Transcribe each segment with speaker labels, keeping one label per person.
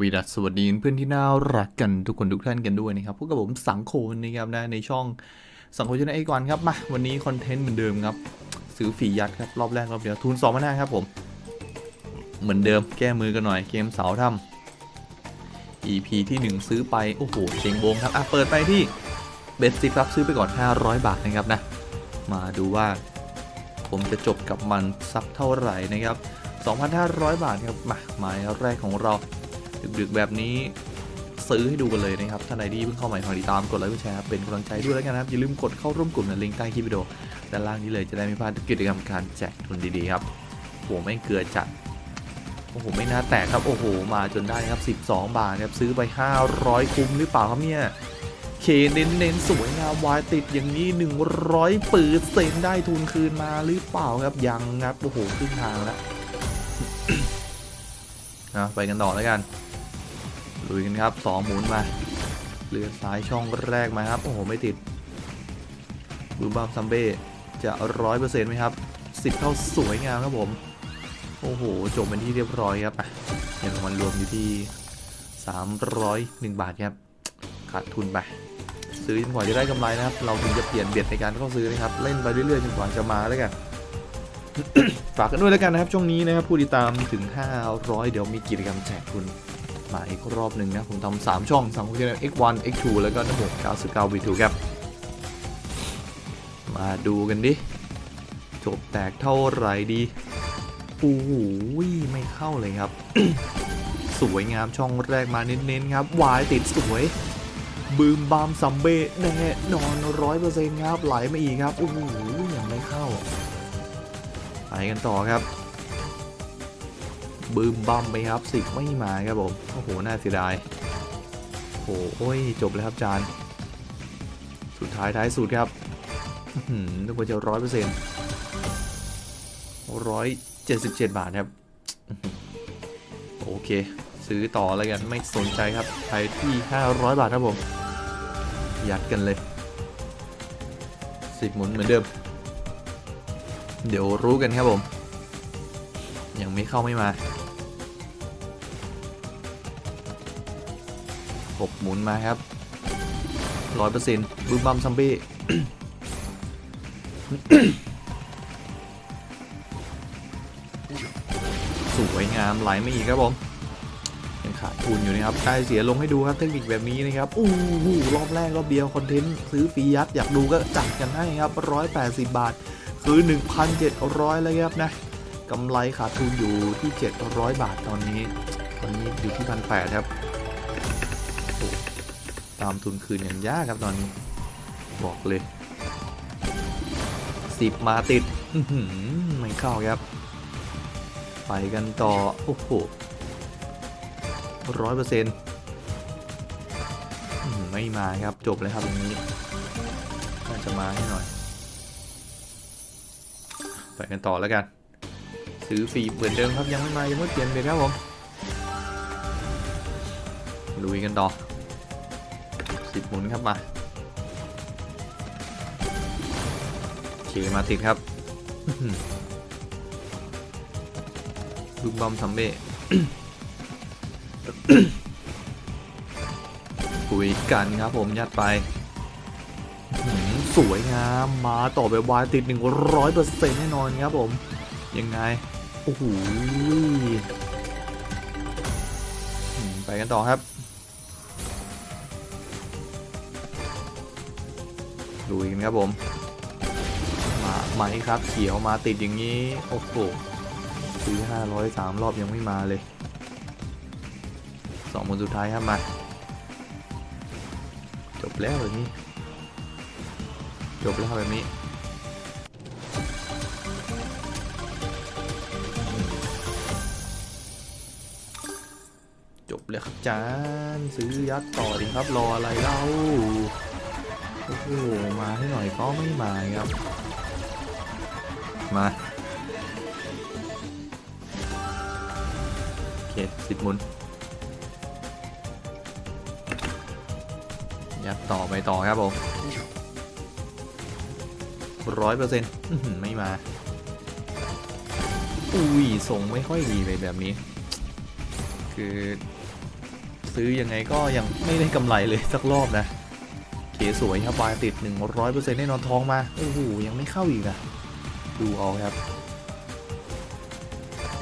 Speaker 1: วีดัสสวัสดีเพื่อนที่น่ารักกันทุกคนทุกท่านกันด้วยนะครับพวกกับผมสังโคนนะครับนะในช่องสังโคนชนะไอ้ก่อนครับมาวันนี้คอนเทนต์เหมือนเดิมครับซื้อฝียัดครับรอบแรกรอบเดียวทุน2องพันห้าครับผม เหมือนเดิมแก้มือกันหน่อยเกมเสาทำ EP ที่ 1 ซื้อไปโอ้โหเชงโบงครับอะเปิดไปที่เบสซิครับซื้อไปก่อน 500 บาทนะครับนะมาดูว่า ผมจะจบกับมันสักเท่าไหร่นะครับ2,500 บาทครับมาหมายแรกของเรา ดึกๆแบบนี้ซื้อให้ดูกันเลยนะครับ ท่านใดที่เพิ่งเข้าใหม่ขอติดตามกดไลค์กดแชร์เป็นกำลังใจด้วยแล้วกันนะครับ อย่าลืมกดเข้าร่วมกลุ่มในลิงก์ใต้คลิปวิดีโอด้านล่างนี้เลยจะได้ไม่พลาดกิจกรรมการแจกทุนดีๆครับโหไม่เกลือจัดโอ้โหไม่น่าแตกครับโอ้โหมาจนได้ครับ 12 บาทครับซื้อไป 500 คุ้มหรือเปล่าครับเนี่ยเคเน้นเน้นๆสวยงามวายติดอย่างนี้ 100ปืดเซ็นได้ทุนคืนมาหรือเปล่าครับยังครับโอ้โหครึ่งทางแล้วนะไปกันต่อแล้วกัน ลุยกันครับสองหมุนมาเลือซ้ายช่องแรกมาครับ โอ้โห ไม่ติดบูมบัมซัมเบ้จะร้อยเปอร์เซ็นต์ไหมครับสิบเท่าสวยงามครับผม โอ้โห จบเป็นที่เรียบร้อยครับอะเงินรางวัลรวมอยู่ที่301บาทครับ ขาดทุนไป ซื้อจนกว่าจะได้กำไรนะครับ เราถึงจะเปลี่ยนเบ็ดในการเข้าซื้อนะครับ เล่นไปเรื่อยๆจนกว่าจะมาแล้วกันฝากกันด้วยแล้วกันนะครับ ช่วงนี้นะครับผู้ติดตามถึง 500 เดี๋ยวมีกิจกรรมแจกทุน มาอีกรอบหนึ่งนะ ผมทำสามช่องสามช่อง X1 X2 แล้วก็ทั้งหมด99 V2 ครับ มาดูกันดิ จบแตกเท่าไหร่ดี โอ้โหไม่เข้าเลยครับ สวยงามช่องแรกมาเน้นๆครับ วายติดสวยบืมบามซัมเบ้แน่นอนร้อยเปอร์เซ็นต์ครับไหลมาอีกครับโอ้โหยังไม่เข้าไปกันต่อครับ บืมบัมไปครับสิบไม่มาครับผมโอ้โหน่าเสียดายโอ้โหโอ้ยจบเลยครับจานสุดท้ายท้ายสุดครับนึกว่าจะร้อยเปอร์เซ็นต์ร้อยเจ็ดสิบเจ็ดบาทครับโอเค ซื้อต่อแล้วกันไม่สนใจครับไปที่500บาทครับผม ยัดกันเลยสิบหมุนเหมือนเดิม เดี๋ยวรู้กันครับผม ยังไม่เข้าไม่มาหกหมุนมาครับร้อยเปอร์เซ็นต์บึ้มบัมซัมเบ้สวยงามไหลไม่อีกครับผมยังขาดทุนอยู่นะครับใกล้เสียลงให้ดูครับเทคนิคแบบนี้นะครับอู้หูรอบแรกรอบเดียวคอนเทนต์ซื้อฟรียัดอยากดูก็จัดกันให้ครับ 180 บาท คือ 1,700แล้วครับนะ กำไรขาดทุนอยู่ที่ 700 บาทตอนนี้ ตอนนี้อยู่ที่พันแปดครับตามทุนคืนอย่างยากครับตอนนี้ บอกเลย10มาติดไม่เข้าครับ ไปกันต่อ โอ้โหร้อยเปอร์เซ็นต์ไม่มาครับจบเลยครับอย่างนี้น่าจะมาให้หน่อย ไปกันต่อแล้วกัน ซื้อฟรีเหมือนเดิมครับยังไม่มายังไม่เปลี่ยนเลยครับผมลุยกันต่อสิบหมุนครับมาเคมาติดครับลูกบอมซัมเบ้คุยกันครับผมยัดไปสวยงามมาต่อไปวายติด 100%แน่นอนครับผม ยังไง โอ้โหไปกันต่อครับลุยกันครับผม มาไหมครับเขียวมาติดอย่างนี้ โอ้โหซื้อ500 3รอบยังไม่มาเลยสองหมุนสุดท้ายครับมา จบแล้วแบบนี้ จบแล้วแบบนี้ เลยครับจานซื้อยัดต่อดีครับรออะไรเล่าโอ้โหมาให้หน่อยก็ไม่มาครับ มาโอเคสิบมุนยัดต่อไปต่อครับผมร้อยเปอร์เซ็นต์ไม่มา อุ้ยส่งไม่ค่อยดีเลยแบบนี้ คือ ซื้อยังไงก็ยังไม่ได้กำไรเลยสักรอบนะเคสวยครับวายติด 100%แน่นอนทองมา โอ้โห ยังไม่เข้าอีกนะดูเอาครับ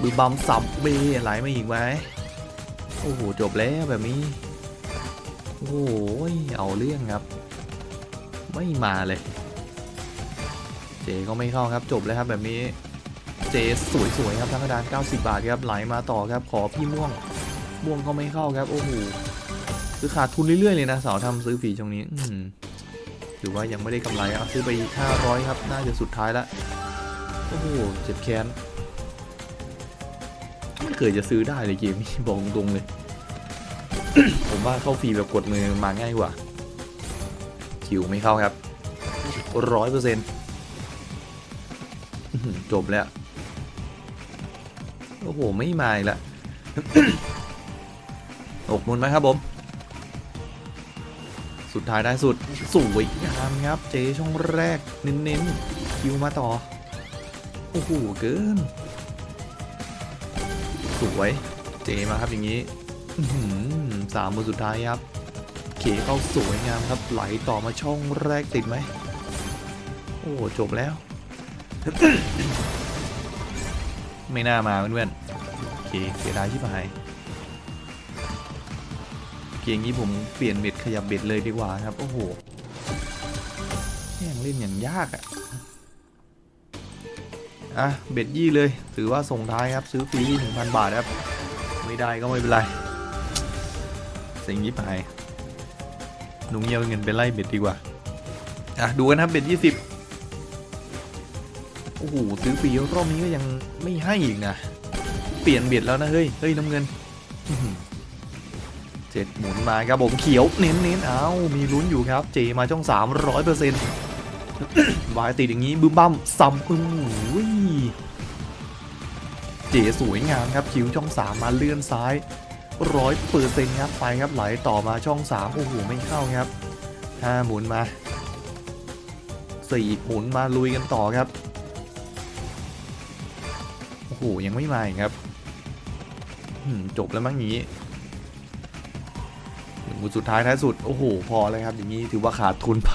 Speaker 1: บือบำสับเบไหลมาอีกไหมโอ้โห จบแล้วแบบนี้ โอ้โห เอาเรื่องครับ ไม่มาเลย เจก็ไม่เข้าครับจบแล้วครับแบบนี้ เจสวยๆครับทั้งกระดาน 90 บาทครับไหลมาต่อครับขอพี่ม่วง ม่วงก็ไม่เข้าครับ โอ้โหคือขาดทุนเรื่อยๆเลยนะสาวทำซื้อฝีช่วงนี้ถือว่ายังไม่ได้กำไรเอาซื้อไป 500 ครับ น่าจะสุดท้ายละโอ้โหเจ็บแค้นไม่เคยจะซื้อได้เลยเกมนี้บอกตรงๆเลย ผมว่าเข้าฟรีแบบกดมือมาง่ายกว่าคิวไม่เข้าครับร้อยเปอร์เซ็นต์จบแล้ว โอ้โห ไม่มาอีกแล้ว หกมุนไหมครับผม สุดท้ายได้สุดสวยงามครับเจช่องแรกเน้นๆคิวมาต่อ โอ้โหเกิน สวยเจมาครับอย่างนี้สามมือสุดท้ายครับ เขเข้าสวยงามครับไหลต่อมาช่องแรกติดไหม โอ้จบแล้ว ไม่น่ามาเพื่อนๆโอเคเสียดายชิบหาย อเคอย่างนี้ผมเปลี่ยนเบ็ดขยับเบ็ดเลยดีกว่าครับ โอ้โหยังเล่นอย่างยากอะอะเบ็ดยี่เลย ถือว่าส่งท้ายครับ ซื้อฟรีหนึ่งพันบาทครับ ไม่ได้ก็ไม่เป็นไรสิ่งนี้ไปหนุ่งเงียวเงินไปไล่เบ็ดดีกว่า อะ ดูกันครับเบ็ดยี่สิบโอ้โหซื้อฟรีรอบนี้ก็ยังไม่ให้อีกนะ เปลี่ยนเบ็ดแล้วนะ เฮ้ย เฮ้ยน้ำเงิน เจ็ดหมุนมาครับผมเขียวเน้นเน้นๆเอามีลุ้นอยู่ครับ เจมาช่องสามร้อยเปอร์เซ็นต์วายติดอย่างนี้บึ้มบั้มซ้ำอื้อหือเจสวยงามครับคิวช่องสามมาเลื่อนซ้ายร้อยเปอร์เซ็นต์ครับไปครับไหลต่อมาช่องสามโอ้โหไม่เข้าครับห้าหมุนมาสี่หมุนมาลุยกันต่อครับโอ้โหยังไม่มาครับจบแล้วมั้งอย่างนี้ หมุดสุดท้ายท้ายสุด โอ้โห พอเลยครับ อย่างนี้ถือว่าขาดทุนไป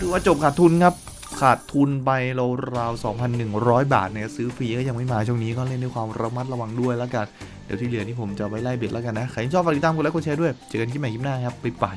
Speaker 1: ถือว่าจบขาดทุนครับ ขาดทุนไปเราราว 2,100 บาทเนี่ยซื้อฟรีก็ยังไม่มาช่วงนี้ก็เล่นด้วยความระมัดระวังด้วยแล้วกัน เดี๋ยวที่เหลือนี่ผมจะไว้ไล่เบ็ดแล้วกันนะ ใครชอบฝากติดตามกดไลค์กดแชร์ด้วย เจอกันคลิปใหม่คลิปหน้าครับ บ๊ายบาย